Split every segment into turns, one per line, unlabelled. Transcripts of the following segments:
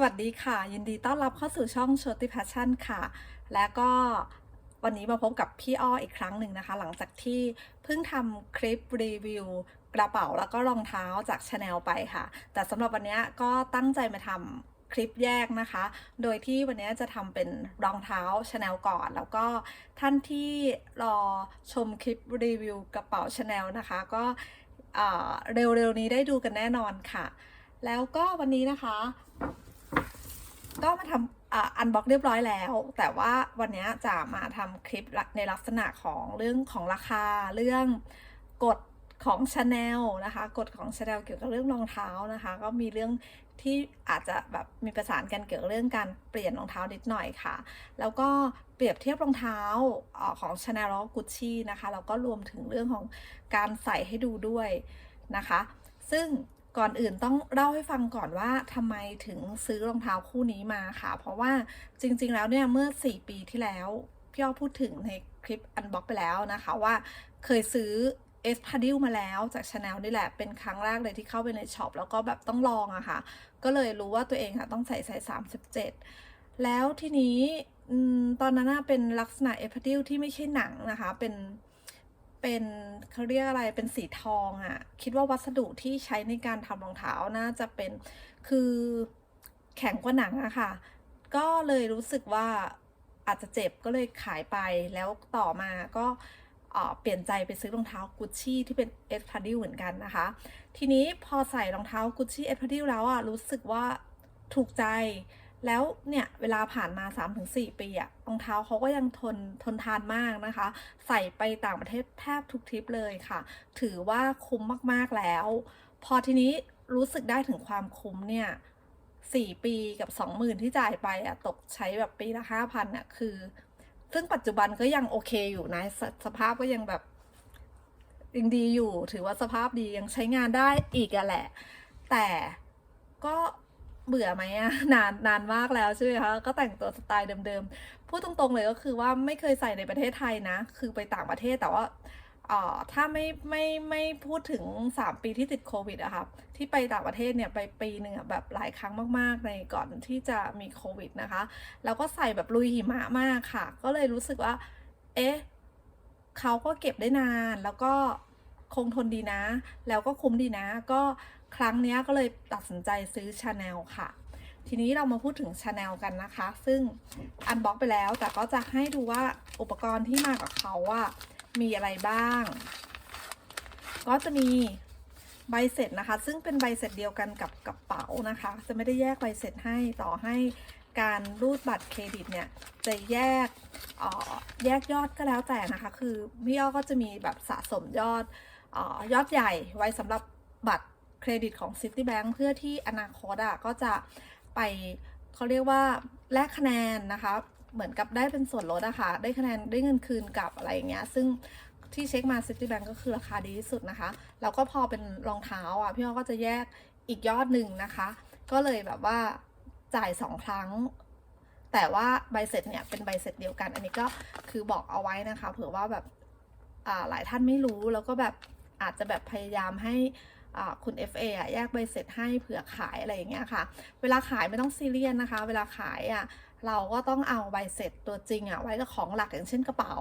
สวัสดีค่ะ ยินดีต้อนรับเข้าสู่ช่อง s h o t i Passion ค่ะ และก็วันนี้มาพบกับพี่อ้ออีกครั้งหนึ่งนะคะ หลังจากที่เพิ่งทำคลิปรีวิวกระเป๋าแล้วก็รองเท้าจาก Chanel ไปค่ะ แต่สำหรับวันนี้ก็ตั้งใจมาทำคลิปแยกนะคะ โดยที่วันนี้จะทำเป็นรองเท้า Chanel ก่อน แล้วก็ท่านที่รอชมคลิปรีวิวกระเป๋า Chanel นะคะ ก็เร็วๆนี้ได้ดูกันแน่นอนค่ะ แล้วก็วันนี้นะคะ ก็มาทำอันบล็อกเรียบร้อยแล้ว แต่ว่าวันนี้จะมาทำคลิปในลักษณะของเรื่องของราคาเรื่องกฎของ Chanel นะคะกฎของ Chanel เกี่ยวกับเรื่องรองเท้านะคะ ก็มีเรื่องที่อาจจะแบบมีประสานกันเกี่ยวกับเรื่องการเปลี่ยนรองเท้านิดหน่อยค่ะ แล้วก็เปรียบเทียบรองเท้าของ Chanel แล้วก็ Gucci นะคะแล้วก็รวมถึงเรื่องของการใส่ให้ดูด้วยนะคะ ซึ่ง ก่อนอื่นต้องเล่าให้ฟังก่อนว่าทำไมถึงซื้อรองเท้าคู่นี้มาค่ะ เพราะว่าจริง ๆ แล้วเนี่ยเมื่อ 4 ปีที่แล้ว พี่อ้อพูดถึงในคลิปอันบ็อกไปแล้วนะคะว่าเคยซื้อเอสพาดิลมาแล้วจาก Chanel นี่แหละ เป็นครั้งแรกเลยที่เข้าไปในช็อปแล้วก็แบบต้องลองอะค่ะ ก็เลยรู้ว่าตัวเองอะต้องใส่ไซส์37 แล้วทีนี้ตอนนั้นเป็นลักษณะเอสพาดิลที่ไม่ใช่หนังนะคะ เป็น เป็นเขาเรียกอะไรเป็นสีทองอะ่ะ คิดว่าวัสดุที่ใช้ในการทำรองเท้าน่าจะเป็นคือแข็งกว่าหนังอะค่ะ ก็เลยรู้สึกว่าอาจจะเจ็บก็เลยขายไปแล้วต่อมาก็เปลี่ยนใจไปซื้อรองเท้ากุชชี่ที่เป็นเอสพาดิลเหมือนกันนะคะ ทีนี้พอใส่รองเท้ากุชชี่เอสพาดิลแล้วอะรู้สึกว่าถูกใจ แล้วเนี่ยเวลาผ่านมา 3-4 ปีอะรองเท้าเขาก็ยังทนทนทานมากนะคะ ใส่ไปต่างประเทศแทบทุกทริปเลยค่ะ ถือว่าคุ้มมากๆแล้ว พอทีนี้รู้สึกได้ถึงความคุ้มเนี่ยสี่ปีกับสองหมื่นที่จ่ายไปอะตกใช้แบบปีละห้าพันอะคือ ซึ่งปัจจุบันก็ยังโอเคอยู่นะสสภาพก็ยังแบบยังดีอยู่ ถือว่าสภาพดียังใช้งานได้อีกอะแหละ แต่ก็ เบื่อไหมอะนานนานมากแล้วใช่ไหมคะก็แต่งตัวสไตล์เดิมๆพูดตรงๆเลยก็คือว่าไม่เคยใส่ในประเทศไทยนะ คือไปต่างประเทศแต่ว่าเอ่อถ้าไม่ไม่ไม่พูดถึง 3 ปีที่ติดโควิดอะค่ะที่ไปต่างประเทศเนี่ยไปปีหนึ่งแบบหลายครั้งมากๆ ในก่อนที่จะมีโควิดนะคะ แล้วก็ใส่แบบลุยหิมะมากค่ะ ก็เลยรู้สึกว่า เอ๊ะเขาก็เก็บได้นานแล้วก็คงทนดีนะ แล้วก็คุ้มดีนะก็ ครั้งนี้ก็เลยตัดสินใจซื้อชาแนลค่ะ ทีนี้เรามาพูดถึงชาแนลกันนะคะ ซึ่งอันบ็อกไปแล้วแต่ก็จะให้ดูว่าอุปกรณ์ที่มากับเขาอะมีอะไรบ้าง ก็จะมีใบเสร็จนะคะ ซึ่งเป็นใบเสร็จเดียวกันกับกระเป๋านะคะ จะไม่ได้แยกใบเสร็จให้ต่อให้การรูดบัตรเครดิตเนี่ยจะแยกออแยกยอดก็แล้วแต่นะคะ คือพี่อ้อก็จะมีแบบสะสมยอดออยอดใหญ่ไว้สำหรับบัตร เครดิตของ Citibank เพื่อที่อนาคตอะก็จะไปเขาเรียกว่าแลกคะแนนนะคะ เหมือนกับได้เป็นส่วนลดอะค่ะได้คะแนนได้เงินคืนกลับอะไรอย่างเงี้ยซึ่งที่เช็คมา Citibank ก็คือราคาดีที่สุดนะคะ แล้วก็พอเป็นรองเท้าอะพี่อ้อก็จะแยกอีกยอดหนึ่งนะคะ ก็เลยแบบว่าจ่ายสองครั้ง แต่ว่าใบเสร็จเนี่ยเป็นใบเสร็จเดียวกัน อันนี้ก็คือบอกเอาไว้นะคะ เผื่อว่าแบบอ่าหลายท่านไม่รู้แล้วก็แบบอาจจะแบบพยายามให้ คุณ FA อะแยกใบเสร็จให้เผื่อขายอะไรอย่างเงี้ยค่ะ เวลาขายไม่ต้องซีเรียสนะคะ เวลาขายอะเราก็ต้องเอาใบเสร็จตัวจริงอะไว้กับของหลักอย่างเช่นกระเป๋า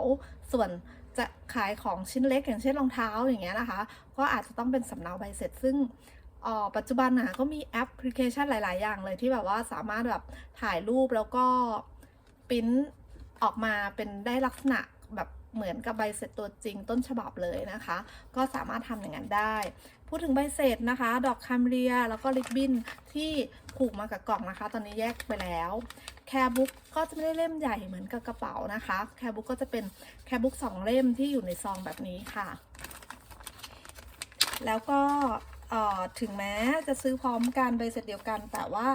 ส่วนจะขายของชิ้นเล็กอย่างเช่นรองเท้าอย่างเงี้ยนะคะ ก็อาจจะต้องเป็นสำเนาใบเสร็จซึ่งปัจจุบันนะก็มีแอปพลิเคชันหลาย ๆ อย่างเลยที่แบบว่าสามารถแบบถ่ายรูปแล้วก็ปริ้นออกมาเป็นได้ลักษณะแบบเหมือนกับใบเสร็จตัวจริงต้นฉบับเลยนะคะ ก็สามารถทำอย่างนั้นได้ พูดถึงใบเสร็จนะคะ ดอกคามเรีย แล้วก็ลิปบินที่ผูกมากับกล่องนะคะ ตอนนี้แยกไปแล้ว แคร์บุ๊กก็จะไม่ได้เล่มใหญ่เหมือนกับกระเป๋านะคะ แคร์บุ๊กก็จะเป็นแคร์บุ๊กสองเล่มที่อยู่ในซองแบบนี้ค่ะ แล้วก็ถึงแม้จะซื้อพร้อมกันใบเสร็จเดียวกัน แต่ว่า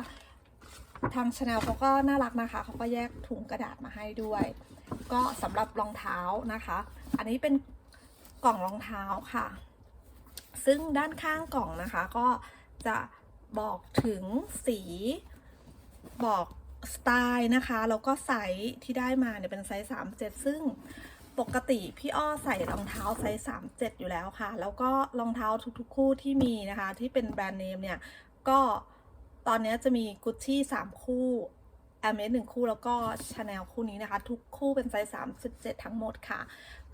ทางชาแนลเขาก็น่ารักนะคะ เขาก็แยกถุงกระดาษมาให้ด้วย ก็สำหรับรองเท้านะคะ อันนี้เป็นกล่องรองเท้าค่ะ ซึ่งด้านข้างกล่องนะคะก็จะบอกถึงสีบอกสไตล์นะคะ แล้วก็ไซส์ที่ได้มาเนี่ยเป็นไซส์ 37 ซึ่งปกติพี่อ้อใส่รองเท้าไซส์ 37 อยู่แล้วค่ะ แล้วก็รองเท้าทุกๆ คู่ที่มีนะคะ ที่เป็นแบรนด์เนมเนี่ย ก็ตอนนี้จะมีกุชชี่สามคู่ แอมเมสหนึ่งคู่แล้วก็ชาแนลคู่นี้นะคะ ทุกคู่เป็นไซส์ 37 ทั้งหมดค่ะ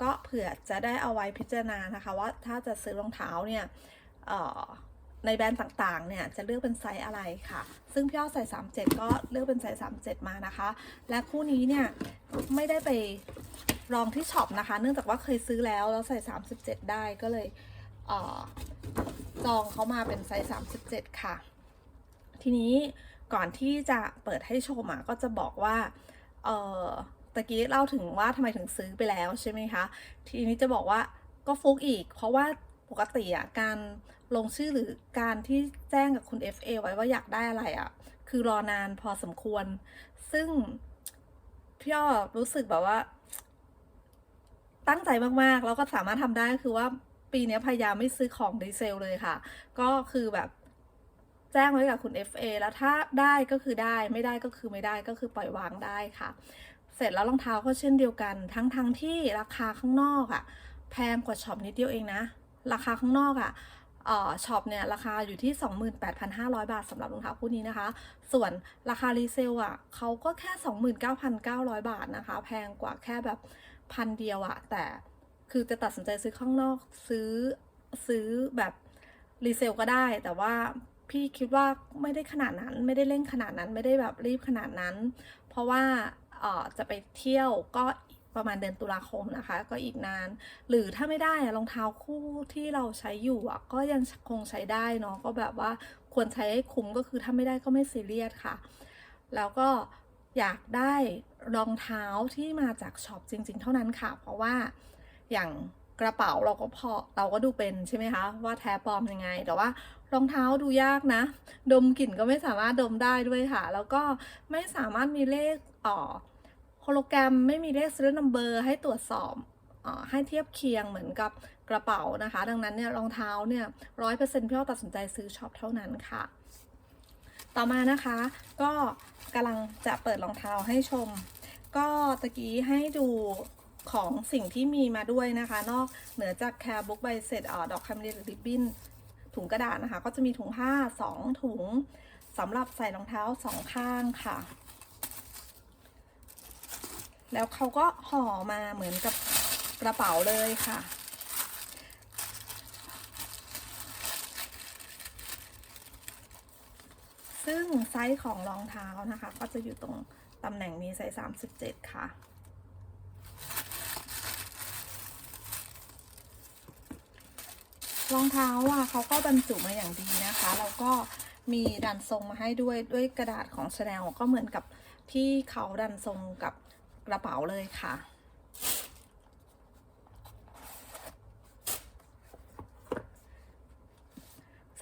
ก็เผื่อจะได้เอาไว้พิจารณานะคะ ว่าถ้าจะซื้อรองเท้าเนี่ยในแบรนด์ต่างๆ เนี่ยจะเลือกเป็นไซส์อะไรค่ะ ซึ่งพี่อ้อใส่ 37 ก็เลือกเป็นไซส์ 37 มานะคะ และคู่นี้เนี่ยไม่ได้ไปลองที่ช็อปนะคะ เนื่องจากว่าเคยซื้อแล้วแล้วใส่ 37 ได้ก็เลยเจองเขามาเป็นไซส์ 37 ค่ะ ทีนี้ ก่อนที่จะเปิดให้ชมอะก็จะบอกว่า เออตะกี้เล่าถึงว่าทำไมถึงซื้อไปแล้วใช่ไหมคะ ทีนี้จะบอกว่าก็ฟุกอีก เพราะว่าปกติอะการลงชื่อหรือการที่แจ้งกับคุณ FA ไว้ว่าอยากได้อะไรอะ คือรอนานพอสมควร ซึ่งพี่อ้อรู้สึกแบบว่า ตั้งใจมากๆ แล้วก็สามารถทำได้คือว่าปีนี้พยายามไม่ซื้อของดีเซลเลยค่ะ ก็คือแบบ แจ้งไว้กับคุณ FA แล้วถ้าได้ก็คือได้ไม่ได้ก็คือไม่ได้ก็คือปล่อยวางได้ค่ะ เสร็จแล้วรองเท้าก็เช่นเดียวกัน ทั้งทั้งที่ราคาข้างนอกอะ่ะแพงกว่าช็อปนิดเดียวเองนะ ราคาข้างนอกอะ่ะช็อปเนี่ยราคาอยู่ที่ 28,500 บาทสำหรับรองเท้าคู่นี้นะคะ ส่วนราคารีเซลอะเขาก็แค่ 29,900 บาทนะคะ แพงกว่าแค่แบบพันเดียวอะ่ะแต่คือจะตัดสินใจซื้อข้างนอกซื้อซื้อแบบรีเซลก็ได้ แต่ว่า พี่คิดว่าไม่ได้ขนาดนั้นไม่ได้เร่งขนาดนั้นไม่ได้แบบรีบขนาดนั้น เพราะว่าเออจะไปเที่ยวก็ประมาณเดือนตุลาคมนะคะ ก็อีกนาน หรือถ้าไม่ได้รองเท้าคู่ที่เราใช้อยู่ก็ยังคงใช้ได้เนาะก็แบบว่าควรใช้ให้คุ้มก็คือถ้าไม่ได้ก็ไม่ซีเรียสค่ะ แล้วก็อยากได้รองเท้าที่มาจากช็อปจริง ๆ เท่านั้นค่ะ เพราะว่าอย่างกระเป๋าเราก็พอเราก็ดูเป็นใช่ไหมคะว่าแท้ปลอมยังไง แต่ว่า รองเท้าดูยากนะ ดมกลิ่นก็ไม่สามารถดมได้ด้วยค่ะ แล้วก็ไม่สามารถมีเลขอ่อโฮโลแกรมไม่มีเลข serial number ให้ตรวจสอบอให้เทียบเคียงเหมือนกับกระเป๋านะคะ ดังนั้นเนี่ยรองเท้าเนี่ยร้อยเปอร์เซ็นต์พี่อ้อตัดสินใจซื้อช็อปเท่านั้นค่ะ ต่อมานะคะก็กำลังจะเปิดรองเท้าให้ชม ก็ตะกี้ให้ดูของสิ่งที่มีมาด้วยนะคะ นอกเหนือจากแคร์บุ๊กใบเสร็จอ่อดอกคำเรียนริบบิ้น ถุงกระดาษนะคะ ก็จะมีถุงผ้าสองถุงสำหรับใส่รองเท้าสองข้างค่ะ แล้วเขาก็ห่อมาเหมือนกับกระเป๋าเลยค่ะ ซึ่งไซส์ของรองเท้านะคะ ก็จะอยู่ตรงตำแหน่งนี้ไซส์37 ค่ะ รองเท้าอะเขาก็บรรจุมาอย่างดีนะคะ แล้วก็มีดันทรงมาให้ด้วยด้วยกระดาษของชาแนลก็เหมือนกับที่เขาดันทรงกับกระเป๋าเลยค่ะ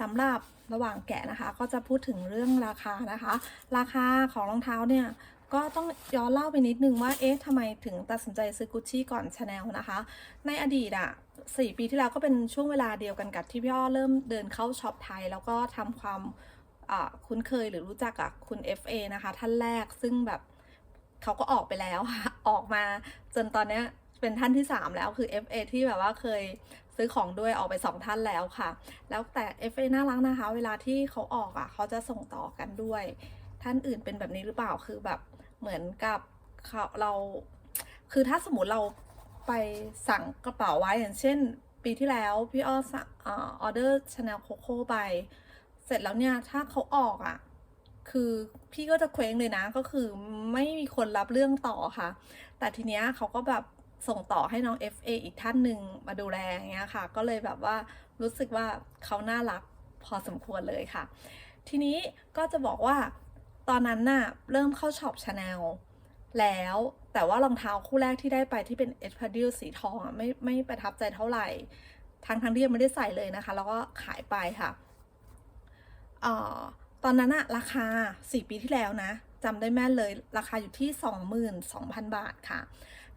สำหรับระหว่างแกะนะคะ ก็จะพูดถึงเรื่องราคานะคะ ราคาของรองเท้าเนี่ย ก็ต้องย้อนเล่าไปนิดนึงว่า เอ๊ะทำไมถึงตัดสินใจซื้อกุชชี่ก่อนชาแนลนะคะ ในอดีตอะสี่ปีที่แล้วก็เป็นช่วงเวลาเดียวกันกับที่พี่อ้อเริ่มเดินเข้าช็อปไทย แล้วก็ทำความคุ้นเคยหรือรู้จักกับคุณ FA นะคะ ท่านแรกซึ่งแบบเขาก็ออกไปแล้วค่ะออกมาจนตอนเนี้ยเป็นท่านที่ 3 แล้วคือ FA ที่แบบว่าเคยซื้อของด้วยออกไป 2 ท่านแล้วค่ะ แล้วแต่ FA น่ารักนะคะ เวลาที่เขาออกอะเขาจะส่งต่อกันด้วย ท่านอื่นเป็นแบบนี้หรือเปล่าคือแบบ เหมือนกับเขาเรา คือถ้าสมมติเราไปสั่งกระเป๋าไว้อย่างเช่น ปีที่แล้วพี่อ้อสั่งออเดอร์ชาแนลโคโค่ไป เสร็จแล้วเนี่ยถ้าเขาออกอะคือพี่ก็จะเคว้งเลยนะก็คือไม่มีคนรับเรื่องต่อค่ะ แต่ทีเนี้ยเขาก็แบบส่งต่อให้น้อง FA อีกท่านหนึ่งมาดูแลอย่างเงี้ยค่ะ ก็เลยแบบว่ารู้สึกว่าเขาน่ารักพอสมควรเลยค่ะ ทีนี้ก็จะบอกว่า ตอนนั้นน่ะเริ่มเข้าช็อปชาแนลแล้วแต่ว่ารองเท้าคู่แรกที่ได้ไปที่เป็นเอ็ดพาดิลสีทองอะไม่ไม่ประทับใจเท่าไหร่ทั้งทั้งที่ยังไม่ได้ใส่เลยนะคะ แล้วก็ขายไปค่ะเอ่อตอนนั้นอะราคา 4 ปีที่แล้วนะจำได้แม่นเลยราคาอยู่ที่ 22,000 บาทค่ะ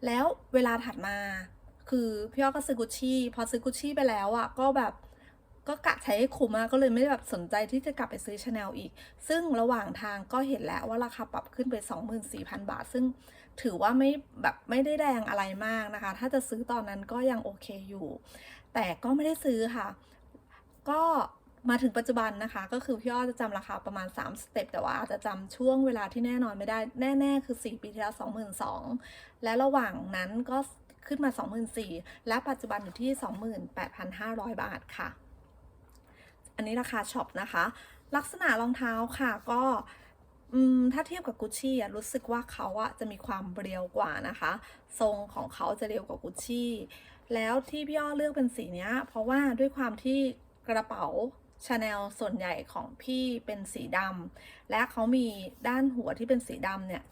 แล้วเวลาถัดมาคือพี่อ้อก็ซื้อกุชชี่พอซื้อกุชชี่ไปแล้วอะก็แบบ ก็กะใช้ให้คุ้มอะก็เลยไม่ได้แบบสนใจที่จะกลับไปซื้อชาแนลอีก ซึ่งระหว่างทางก็เห็นแล้วว่าราคาปรับขึ้นไป 24,000 บาท ซึ่งถือว่าไม่แบบไม่ได้แรงอะไรมากนะคะ ถ้าจะซื้อตอนนั้นก็ยังโอเคอยู่ แต่ก็ไม่ได้ซื้อค่ะ ก็มาถึงปัจจุบันนะคะ ก็คือพี่อ้อจะจำราคาประมาณ 3 สเต็ป แต่ว่าอาจจะจำช่วงเวลาที่แน่นอนไม่ได้แน่ ๆ คือ 4 ปีที่แล้ว22,000 และระหว่างนั้นก็ขึ้นมา 24,000 และปัจจุบันอยู่ที่ 28,500 บาทค่ะ อันนี้ราคาช็อปนะคะ ลักษณะรองเท้าค่ะก็ถ้าเทียบกับกุชชี่อะรู้สึกว่าเขาอะจะมีความเรียวกว่านะคะ ทรงของเขาจะเรียวกว่ากุชชี่แล้วที่พี่อ้อเลือกเป็นสีนี้เพราะว่าด้วยความที่กระเป๋าชาแนลส่วนใหญ่ของพี่เป็นสีดำและเขามีด้านหัวที่เป็นสีดำเนี่ย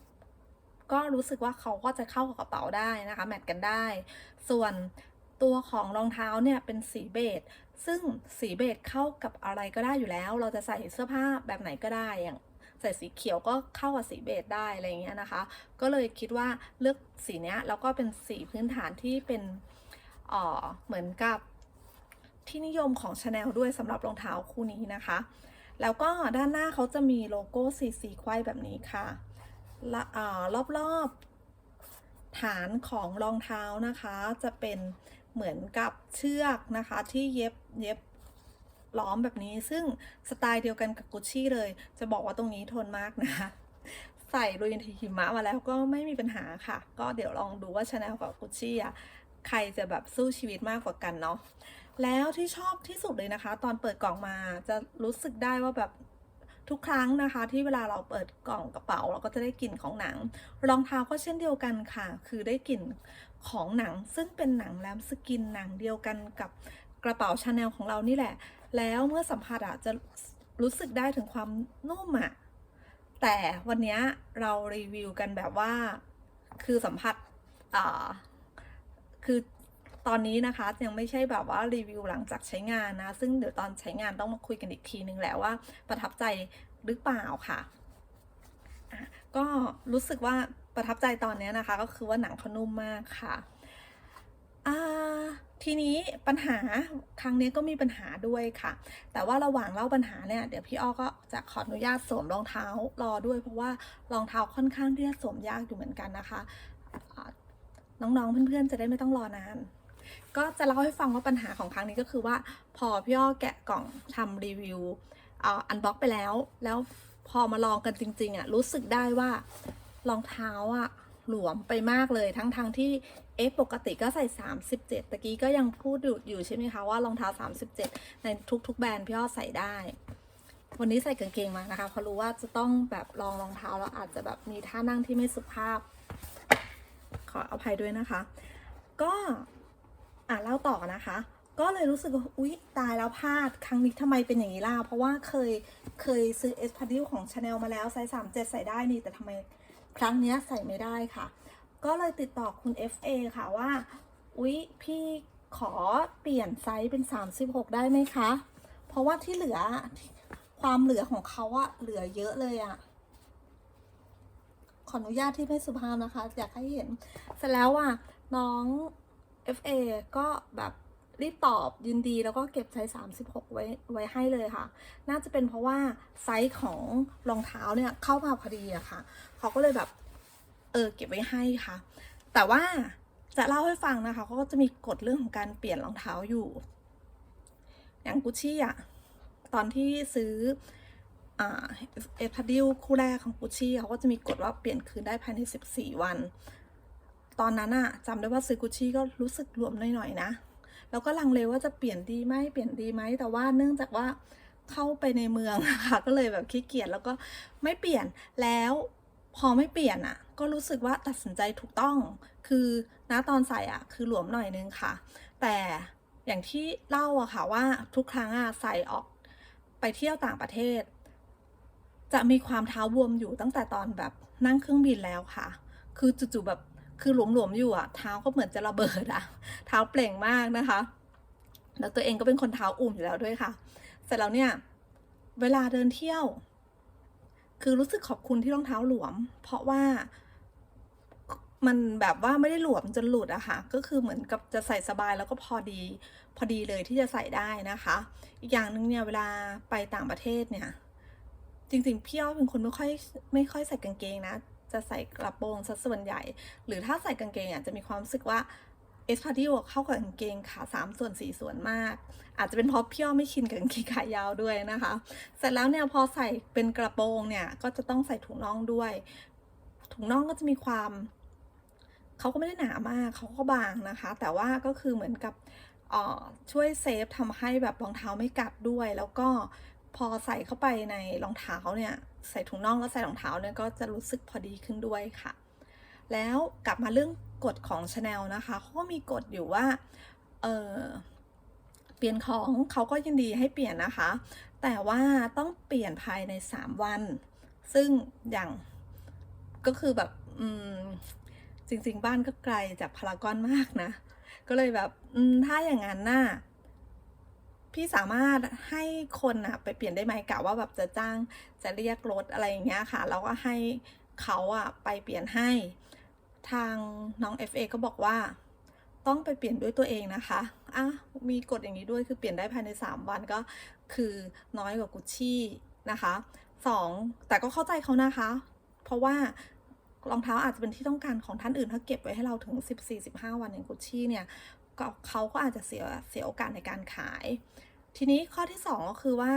ก็รู้สึกว่าเขาก็จะเข้ากับกระเป๋าได้นะคะ แมทกันได้ ส่วนตัวของรองเท้าเนี่ยเป็นสีเบจ ซึ่งสีเบจเข้ากับอะไรก็ได้อยู่แล้ว เราจะใส่เสื้อผ้าแบบไหนก็ได้อย่างใส่สีเขียวก็เข้ากับสีเบจได้อะไรอย่างเงี้ยนะคะ ก็เลยคิดว่าเลือกสีเนี้ยแล้วก็เป็นสีพื้นฐานที่เป็นเอ่อเหมือนกับที่นิยมของ Chanel ด้วยสำหรับรองเท้าคู่นี้นะคะ แล้วก็ด้านหน้าเขาจะมีโลโก้สีสีไขว้แบบนี้ค่ะและอ่ารอบๆฐานของรองเท้านะคะจะเป็น เหมือนกับเชือกนะคะที่เย็บเย็บล้อมแบบนี้ ซึ่งสไตล์เดียวกันกับกุชชี่เลย จะบอกว่าตรงนี้ทนมากนะคะใส่ลุยในหิมะมาแล้วก็ไม่มีปัญหาค่ะ ก็เดี๋ยวลองดูว่าชาแนลกับกุชชี่อะใครจะแบบสู้ชีวิตมากกว่ากันเนาะแล้วที่ชอบที่สุดเลยนะคะ ตอนเปิดกล่องมาจะรู้สึกได้ว่าแบบทุกครั้งนะคะ ที่เวลาเราเปิดกล่องกระเป๋า เราก็จะได้กลิ่นของหนัง รองเท้าก็เช่นเดียวกันค่ะ คือได้กลิ่น ของหนังซึ่งเป็นหนังแลมสกินหนังเดียวกันกับกระเป๋าชาแนลของเรานี่แหละ แล้วเมื่อสัมผัสอะจะรู้สึกได้ถึงความนุ่มอะแต่วันนี้เรารีวิวกันแบบว่าคือสัมผัสอ่าคือตอนนี้นะคะยังไม่ใช่แบบว่ารีวิวหลังจากใช้งานนะ ซึ่งเดี๋ยวตอนใช้งานต้องมาคุยกันอีกทีนึงแหละว่าประทับใจหรือเปล่าคะ่ะ ก็รู้สึกว่าประทับใจตอนนี้นะคะ ก็คือว่าหนังเขานุ่มมากค่ะทีนี้ปัญหาครั้งนี้ก็มีปัญหาด้วยค่ะ แต่ว่าระหว่างเล่าปัญหาเนี่ยเดี๋ยวพี่อ้อก็จะขออนุญาตสวมรองเท้ารอด้วย เพราะว่ารองเท้าค่อนข้างที่จะสวมยากอยู่เหมือนกันนะคะน้องๆเพื่อนๆจะได้ไม่ต้องรอนานก็จะเล่าให้ฟังว่าปัญหาของครั้งนี้ก็คือว่าพอพี่อ้อแกะกล่องทำรีวิวอันบ็อกไปแล้ว แล้ว พอมาลองกันจริง ๆอะรู้สึกได้ว่ารองเท้าอะหลวมไปมากเลยทั้งทางๆที่เอฟปกติก็ใส่ 37ตะกี้ก็ยังพูดอยู่อยู่ใช่ไหมคะว่ารองเท้า 37 ในทุกๆ แบรนด์พี่อ้อใส่ได้ วันนี้ใส่กางเกงมานะคะเพราะรู้ว่าจะต้องแบบลองรองเท้าแล้วอาจจะแบบมีท่านั่งที่ไม่สุภาพ ขออภัยด้วยนะคะ ก็อ่าเล่าต่อนะคะ ก็เลยรู้สึกว่าอุ๊ย ตายแล้วพลาดครั้งนี้ทำไมเป็นอย่างนี้ล่ะ เพราะว่าเคยเคยซื้อเอสพาดิลของ Chanel มาแล้วไซส์3 7ใส่ได้นี่แต่ทำไมครั้งนี้ใส่ไม่ได้ค่ะ ก็เลยติดต่อคุณ FA ค่ะว่า อุ๊ย พี่ขอเปลี่ยนไซส์เป็น 36 ได้ไหมคะ เพราะว่าที่เหลือความเหลือของเขาอะเหลือเยอะเลยอะขออนุญาตที่ไม่สุภาพนะคะ อยากให้เห็นเสร็จแล้วอะน้อง FA ก็แบบ รีบตอบยินดีแล้วก็เก็บไซส์36 ไว้ไว้ให้เลยค่ะ น่าจะเป็นเพราะว่าไซส์ของรองเท้าเนี่ยเข้ามาพอดีอะค่ะเขาก็เลยแบบเออเก็บไว้ให้ค่ะ แต่ว่าจะเล่าให้ฟังนะคะเขาก็จะมีกฎเรื่องของการเปลี่ยนรองเท้าอยู่ อย่างกุชชี่อะตอนที่ซื้อเอพาดิลคู่แรกของกุชชี่เขาก็จะมีกฎว่าเปลี่ยนคืนได้ภายใน 14 วัน ตอนนั้นอะจำได้ว่าซื้อกุชชี่ก็รู้สึกรวมหน่อยๆนะ แล้วก็ลังเลว่าจะเปลี่ยนดีไหมเปลี่ยนดีไหมแต่ว่าเนื่องจากว่าเข้าไปในเมืองค่ะก็เลยแบบขี้เกียจแล้วก็ไม่เปลี่ยนแล้วพอไม่เปลี่ยนอะก็รู้สึกว่าตัดสินใจถูกต้อง คือณตอนใส่อะคือหลวมหน่อยนึงค่ะ แต่อย่างที่เล่าอะค่ะว่าทุกครั้งอะใส่ออกไปเที่ยวต่างประเทศ จะมีความเท้าบวมอยู่ตั้งแต่ตอนแบบนั่งเครื่องบินแล้วค่ะ คือจู่ๆแบบ คือหลวมๆอยู่อะเท้าก็เหมือนจะระเบิดอะเท้าเปล่งมากนะคะ แล้วตัวเองก็เป็นคนเท้าอุ่มอยู่แล้วด้วยค่ะ เสร็จแล้วเนี่ย เวลาเดินเที่ยว คือรู้สึกขอบคุณที่รองเท้าหลวม เพราะว่ามันแบบว่าไม่ได้หลวมจนหลุดอะค่ะ ก็คือเหมือนกับจะใส่สบายแล้วก็พอดีพอดีเลยที่จะใส่ได้นะคะ อีกอย่างหนึ่งเนี่ยเวลาไปต่างประเทศเนี่ย จริงๆพี่อ้อเป็นคนไม่ค่อยไม่ค่อยใส่กางเกงนะ จะใส่กระโปรงซะส่วนใหญ่ หรือถ้าใส่กางเกงอะจะมีความรู้สึกว่าเอสพาดิโอเข้ากับกางเกงขาสามส่วนสี่ส่วนมาก อาจจะเป็นเพราะพี่อ้อไม่ชินกับกางเกงขายาวด้วยนะคะ เสร็จแล้วเนี่ยพอใส่เป็นกระโปรงเนี่ยก็จะต้องใส่ถุงน่องด้วย ถุงน่องก็จะมีความเขาก็ไม่ได้หนามากเขาก็บางนะคะ แต่ว่าก็คือเหมือนกับช่วยเซฟทำให้แบบรองเท้าไม่กัดด้วย แล้วก็ พอใส่เข้าไปในรองเท้าเนี่ยใส่ถุงน่องแล้วใส่รองเท้าเนี่ยก็จะรู้สึกพอดีขึ้นด้วยค่ะ แล้วกลับมาเรื่องกฎของ Chanel นะคะเขาก็มีกฎอยู่ว่าเออเปลี่ยนของเขาก็ยินดีให้เปลี่ยนนะคะ แต่ว่าต้องเปลี่ยนภายใน 3 วัน ซึ่งอย่างก็คือแบบอืมจริง ๆ บ้านก็ไกลจากพารากอนมากนะ ก็เลยแบบถ้าอย่างนั้นน่ะ พี่สามารถให้คนอะไปเปลี่ยนได้ไหมกะว่าแบบจะจ้างจะเรียกรถอะไรอย่างเงี้ยค่ะ แล้วก็ให้เขาอะไปเปลี่ยนให้ ทางน้อง FA ก็บอกว่า ต้องไปเปลี่ยนด้วยตัวเองนะคะอะมีกฎอย่างนี้ด้วยคือเปลี่ยนได้ภายใน 3 วันก็คือน้อยกว่ากุชชี่นะคะสองแต่ก็เข้าใจเขานะคะ เพราะว่ารองเท้าอาจจะเป็นที่ต้องการของท่านอื่นถ้าเก็บไว้ให้เราถึง 14-15 วันอย่างกุชชี่เนี่ย เขาก็อาจจะเสียเสียโอกาสในการขาย ทีนี้ข้อที่ 2 ก็คือว่า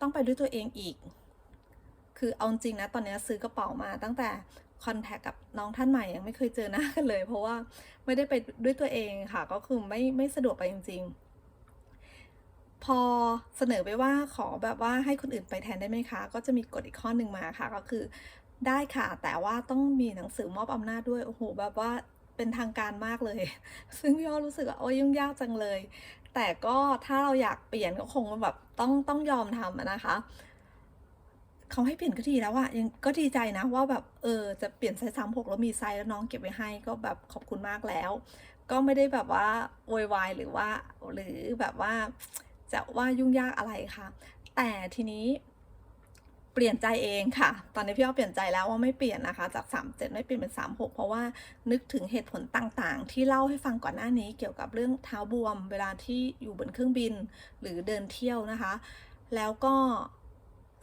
ต้องไปด้วยตัวเองอีก คือเอาจริงนะ ตอนนี้ซื้อกระเป๋ามาตั้งแต่คอนแทคกับน้องท่านใหม่ยังไม่เคยเจอหน้ากันเลย เพราะว่าไม่ได้ไปด้วยตัวเองค่ะ ก็คือไม่ไม่สะดวกไปจริง ๆ พอเสนอไปว่าขอแบบว่าให้คนอื่นไปแทนได้ไหมคะ ก็จะมีกฎอีกข้อหนึ่งมาค่ะ ก็คือได้ค่ะ แต่ว่าต้องมีหนังสือมอบอำนาจด้วย โอ้โห แบบว่า เป็นทางการมากเลย ซึ่งพี่อ้อรู้สึกว่าโอ้ยยุ่งยากจังเลย แต่ก็ถ้าเราอยากเปลี่ยนก็คงแบบต้องต้องยอมทำนะคะเขาให้เปลี่ยนก็ดีแล้วอะยังก็ดีใจนะว่าแบบเออจะเปลี่ยนไซส์สามหกแล้วมีไซส์แล้วน้องเก็บไว้ให้ก็แบบขอบคุณมากแล้ว ก็ไม่ได้แบบว่าโวยวายหรือว่าหรือแบบว่าจะว่ายุ่งยากอะไรค่ะ แต่ทีนี้ เปลี่ยนใจเองค่ะ ตอนนี้พี่อ้อเปลี่ยนใจแล้วว่าไม่เปลี่ยนนะคะ จาก 37 ไม่เปลี่ยนเป็น 36 เพราะว่านึกถึงเหตุผลต่างๆ ที่เล่าให้ฟังก่อนหน้านี้เกี่ยวกับเรื่องเท้าบวม เวลาที่อยู่บนเครื่องบินหรือเดินเที่ยวนะคะ แล้วก็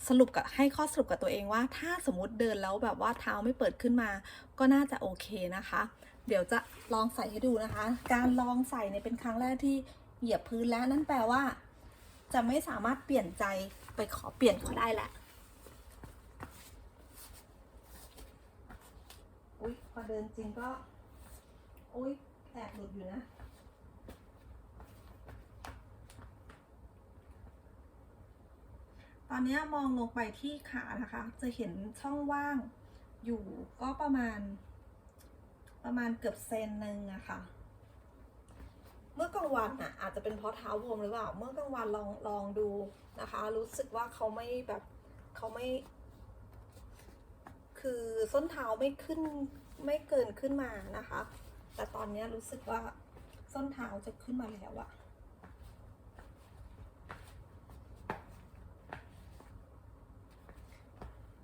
สรุปกับให้ข้อสรุปกับตัวเองว่า ถ้าสมมติเดินแล้วแบบว่าเท้าไม่เปิดขึ้นมา ก็น่าจะโอเคนะคะ เดี๋ยวจะลองใส่ให้ดูนะคะ การลองใส่เนี่ยเป็นครั้งแรกที่เหยียบพื้นแล้วนั่นแปลว่า จะไม่สามารถเปลี่ยนใจไปขอเปลี่ยนเขาได้แหละ อุ้ยพอเดินจริงก็ อุ้ยแอบหลุดอยู่นะ ตอนนี้มองลงไปที่ขานะคะ จะเห็นช่องว่างอยู่ก็ประมาณ ประมาณเกือบเซนหนึ่งอะค่ะ เมื่อกลางวันอะอาจจะเป็นเพราะเท้าบวมหรือเปล่า เมื่อกลางวันลองลองดูนะคะ รู้สึกว่าเขาไม่แบบเขาไม่ คือส้นเท้าไม่ขึ้นไม่เกินขึ้นมานะคะ แต่ตอนนี้รู้สึกว่าส้นเท้าจะขึ้นมาแล้วอะ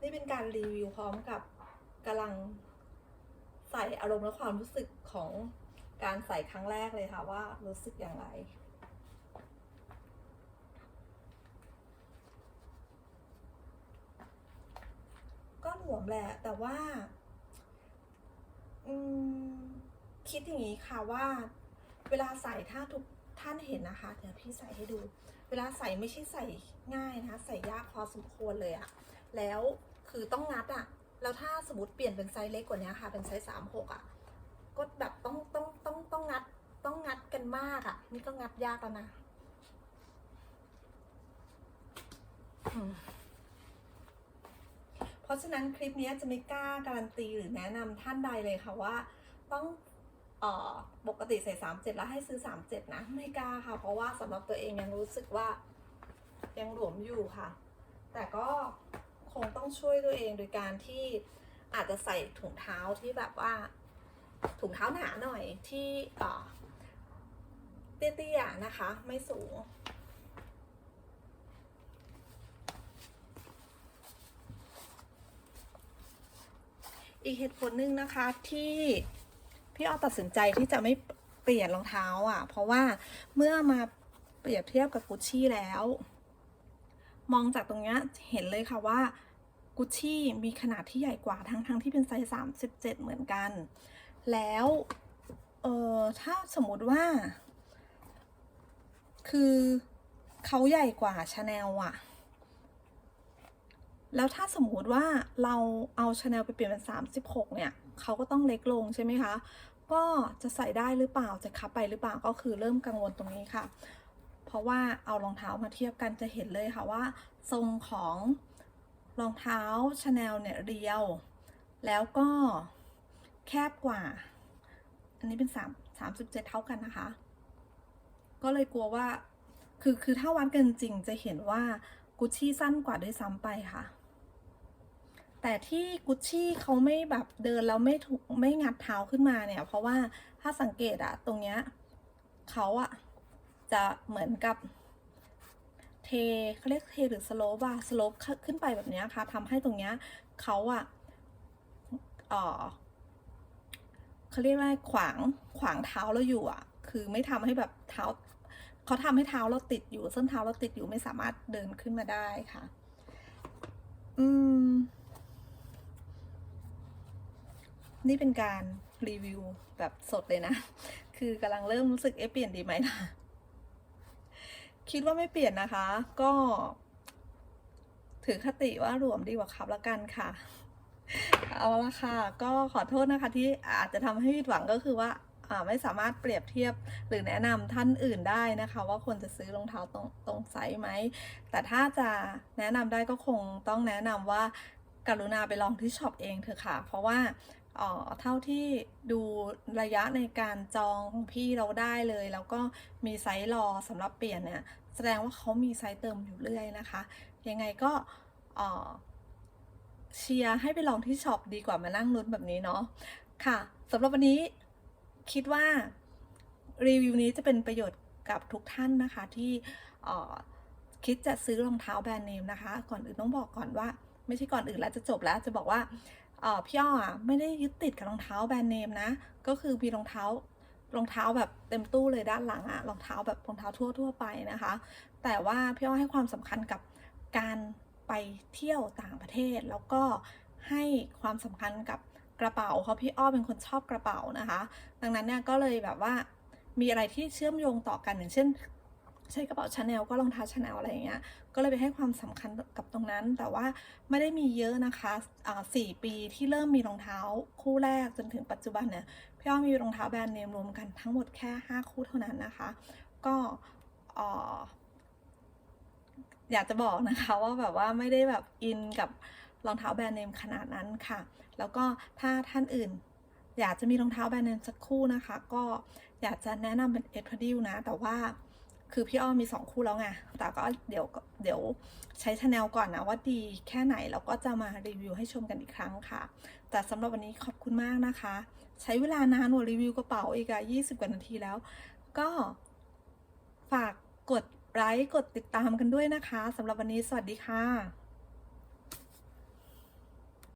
นี่เป็นการรีวิวพร้อมกับกำลังใส่อารมณ์และความรู้สึกของการใส่ครั้งแรกเลยค่ะว่ารู้สึกอย่างไร ก็หลวม แหละ แต่ว่าอืมคิดอย่างนี้ค่ะว่า เวลาใส่ถ้าทุกท่านเห็นนะคะ เดี๋ยวพี่ใส่ให้ดู เวลาใส่ไม่ใช่ใส่ง่ายนะคะ ใส่ยากพอสมควรเลยอะแล้วคือต้องงัดอะแล้วถ้าสมมติเปลี่ยนเป็นไซส์เล็กกว่านี้ค่ะ เป็นไซส์สามหกอะก็แบบต้องต้องต้องต้องงัดต้องงัดกันมากอะนี่ก็งัดยากแล้วนะ เพราะฉะนั้นคลิปนี้จะไม่กล้าการันตีหรือแนะนำท่านใดเลยค่ะว่า ต้องเอ่อปกติใส่สามเจ็ดแล้วให้ซื้อสามเจ็ดนะไม่กล้าค่ะ เพราะว่าสำหรับตัวเองยังรู้สึกว่ายังหลวมอยู่ค่ะ แต่ก็คงต้องช่วยตัวเองโดยการที่อาจจะใส่ถุงเท้าที่แบบว่าถุงเท้าหนาหน่อยที่เอ่อเตี้ยๆนะคะ ไม่สูง อีกเหตุผลหนึ่งนะคะที่พี่อ้อตัดสินใจที่จะไม่เปลี่ยนรองเท้าอะ เพราะว่าเมื่อมาเปรียบเทียบกับกุชชี่แล้ว มองจากตรงเนี้ยเห็นเลยค่ะว่ากุชชี่มีขนาดที่ใหญ่กว่าทั้งทั้งที่เป็นไซส์ 37 เหมือนกัน แล้วเออถ้าสมมติว่า คือเขาใหญ่กว่าชาแนลอะ แล้วถ้าสมมุติว่าเราเอาชาแนลไปเปลี่ยนเป็น 36 เนี่ยเขาก็ต้องเล็กลงใช่ไหมคะ ก็จะใส่ได้หรือเปล่าจะคับไปหรือเปล่าก็คือเริ่มกังวลตรงนี้ค่ะ เพราะว่าเอารองเท้ามาเทียบกันจะเห็นเลยค่ะว่า ทรงของรองเท้าชาแนลเนี่ยเรียว แล้วก็แคบกว่า อันนี้เป็น3 37 เท่ากันนะคะ ก็เลยกลัวว่าคือคือถ้าวัดกันจริงจะเห็นว่ากุชชี่สั้นกว่าด้วยซ้ำไปค่ะ แต่ที่กุชชี่เขาไม่แบบเดินแล้วไม่ถูกไม่งัดเท้าขึ้นมาเนี่ย เพราะว่าถ้าสังเกตอะตรงเนี้ยเขาอะจะเหมือนกับเทเขาเรียกเทหรือสโลปอะสโลปขึ้นไปแบบเนี้ยค่ะทำให้ตรงเนี้ยเขาอะเออเขาเรียกว่าขวางขวางเท้าเราอยู่อะคือไม่ทำให้แบบเท้าเขาทำให้เท้าเราติดอยู่ส้นเท้าเราติดอยู่ไม่สามารถเดินขึ้นมาได้ค่ะ อืม นี่เป็นการรีวิวแบบสดเลยนะ คือกำลังเริ่มรู้สึกเอ๊ะเปลี่ยนดีไหมนะ คิดว่าไม่เปลี่ยนนะคะ ก็ ถือคติว่าหลวมดีกว่าครับละกันค่ะ เอาละค่ะ ก็ขอโทษนะคะที่อาจจะทำให้ผิดหวังก็คือว่าอ่าไม่สามารถเปรียบเทียบหรือแนะนำท่านอื่นได้นะคะ ว่าควรจะซื้อรองเท้าตรงตรงไซส์ไหม แต่ถ้าจะแนะนำได้ก็คงต้องแนะนำว่ากรุณาไปลองที่ช็อปเองเถอะค่ะ เพราะว่า เอ่อเท่าที่ดูระยะในการจองของพี่เราได้เลย แล้วก็มีไซส์รอสำหรับเปลี่ยนเนี่ยแสดงว่าเขามีไซส์เติมอยู่เรื่อยนะคะ ยังไงก็เอ่อเชียร์ให้ไปลองที่ช็อปดีกว่ามานั่งลุ้นแบบนี้เนาะค่ะสำหรับวันนี้คิดว่ารีวิวนี้จะเป็นประโยชน์กับทุกท่านนะคะที่คิดจะซื้อรองเท้าแบรนด์เนมนะคะ ก่อนอื่นต้องบอกก่อนว่า ไม่ใช่ก่อนอื่นแล้วจะจบแล้วจะบอกว่า พี่อ้ออะไม่ได้ยึดติดกับรองเท้าแบรนด์เนมนะ ก็คือมีรองเท้ารองเท้าแบบเต็มตู้เลยด้านหลังอะรองเท้าแบบรองเท้าทั่วทั่วไปนะคะ แต่ว่าพี่อ้อให้ความสำคัญกับการไปเที่ยวต่างประเทศ แล้วก็ให้ความสำคัญกับกระเป๋าเพราะพี่อ้อเป็นคนชอบกระเป๋านะคะ ดังนั้นเนี่ยก็เลยแบบว่ามีอะไรที่เชื่อมโยงต่อกันอย่างเช่น ใช้กระเป๋าชาแนลก็รองเท้าชาแนลอะไรอย่างเงี้ย ก็เลยไปให้ความสำคัญกับตรงนั้น แต่ว่าไม่ได้มีเยอะนะคะสี่ปีที่เริ่มมีรองเท้าคู่แรกจนถึงปัจจุบันเนี่ยพี่อ้อมมีรองเท้าแบรนด์เนมรวมกันทั้งหมดแค่ 5 คู่เท่านั้นนะคะ ก็เอ่ออยากจะบอกนะคะว่าแบบว่าไม่ได้แบบอินกับรองเท้าแบรนด์เนมขนาดนั้นค่ะ แล้วก็ถ้าท่านอื่นอยากจะมีรองเท้าแบรนด์เนมสักคู่นะคะ ก็อยากจะแนะนำเป็นเอ็ดพดิวนะ แต่ว่า คือพี่อ้อมมีสองคู่แล้วไง แต่ก็เดี๋ยวเดี๋ยวใช้ชาแนลก่อนนะว่าดีแค่ไหนแล้วก็จะมารีวิวให้ชมกันอีกครั้งค่ะ แต่สำหรับวันนี้ขอบคุณมากนะคะ ใช้เวลานานกว่ารีวิวกระเป๋าอีกอะ20 กว่านาทีแล้ว ก็ฝากกดไลค์กดติดตามกันด้วยนะคะสำหรับวันนี้สวัสดีค่ะ